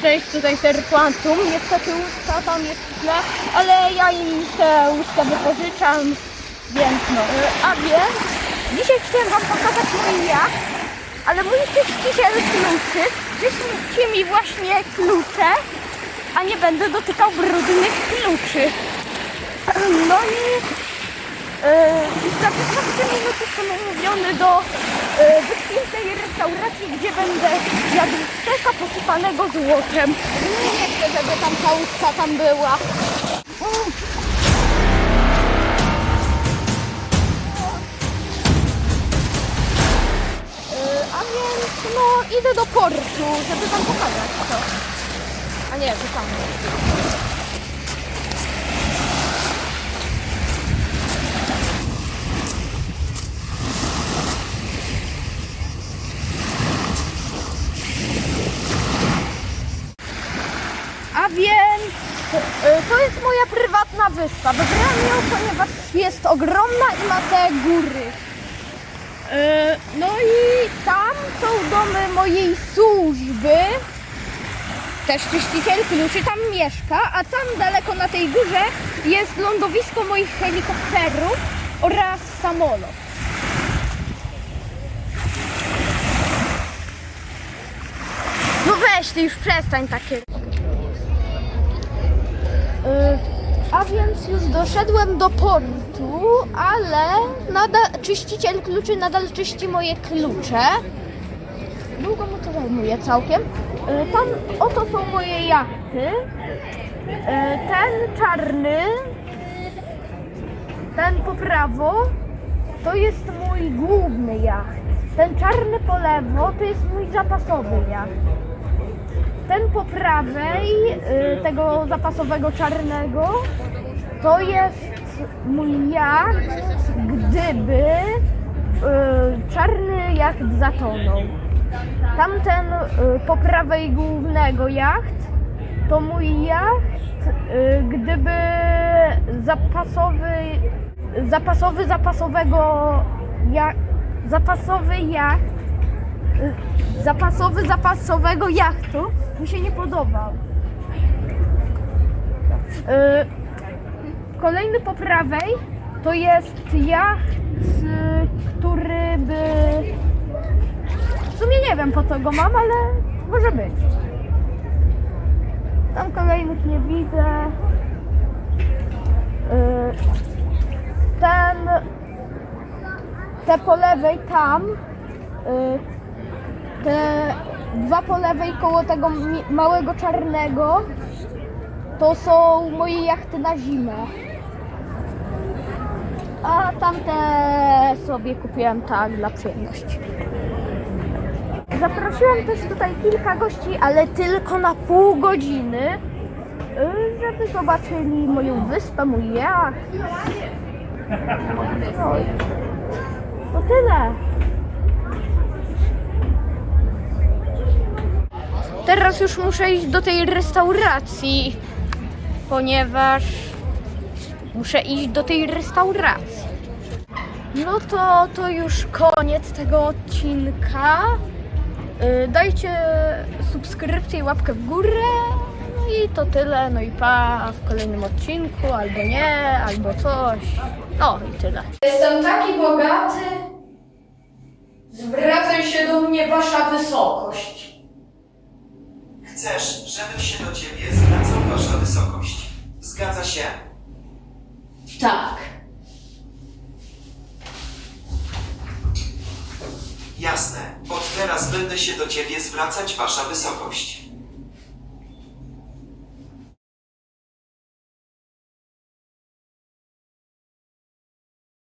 przejść tutaj Serplantum. Niestety łóżka tam jest źle, ale ja im te łóżka wypożyczam, więc no. A więc, dzisiaj chciałem wam pokazać mój jacht, ale mój czyściciel kluczy wyślijcie mi właśnie klucze, a nie będę dotykał brudnych kluczy. No i Yy, za 15 minut jestem umówiony do yy, restauracji, gdzie będę jadł steka posypanego złotem. Nie chcę, żeby tam ta łódka tam była. Yy, a więc no idę do portu, żeby wam pokazać to. A nie, to tam. Więc y, to jest moja prywatna wyspa. Wybrałam ją, ponieważ jest ogromna i ma te góry. Y, No i tam są domy mojej służby. Też czyściciel kluczy tam mieszka, a tam daleko na tej górze jest lądowisko moich helikopterów oraz samolot. No weź ty już przestań takie. Y, A więc już doszedłem do portu, ale nadal, czyściciel kluczy nadal czyści moje klucze. Długo mu to zajmuje całkiem. Y, Tam oto są moje jachty. Y, Ten czarny, ten po prawo, to jest mój główny jacht. Ten czarny po lewo to jest mój zapasowy jacht. Ten po prawej, y, tego zapasowego czarnego, to jest mój jacht, gdyby y, czarny jacht zatonął. Tamten y, po prawej głównego jacht, to mój jacht, gdyby zapasowy, zapasowy zapasowego ja, zapasowy jacht zapasowy zapasowego jachtu mi się nie podobał. Y, Kolejny po prawej to jest jacht, y, który by. W sumie nie wiem po co go mam, ale może być. Tam kolejnych nie widzę. Y, Ten. Te po lewej tam. Te dwa po lewej koło tego małego czarnego to są moje jachty na zimę. A tamte sobie kupiłem tak dla przyjemności. Zaprosiłam też tutaj kilka gości, ale tylko na pół godziny, y, żeby zobaczyli moją wyspę, mój jacht. No, to tyle. Teraz już muszę iść do tej restauracji, ponieważ muszę iść do tej restauracji. No to to już koniec tego odcinka. Yy, Dajcie subskrypcję i łapkę w górę. No i to tyle. No i pa w kolejnym odcinku, albo nie, albo coś. No i tyle. Jestem taki bogaty. Zwracaj się do mnie, wasza wysokość. Chcesz, żebym się do ciebie zwracał wasza wysokość. Zgadza się? Tak. Jasne. Od teraz będę się do ciebie zwracać wasza wysokość.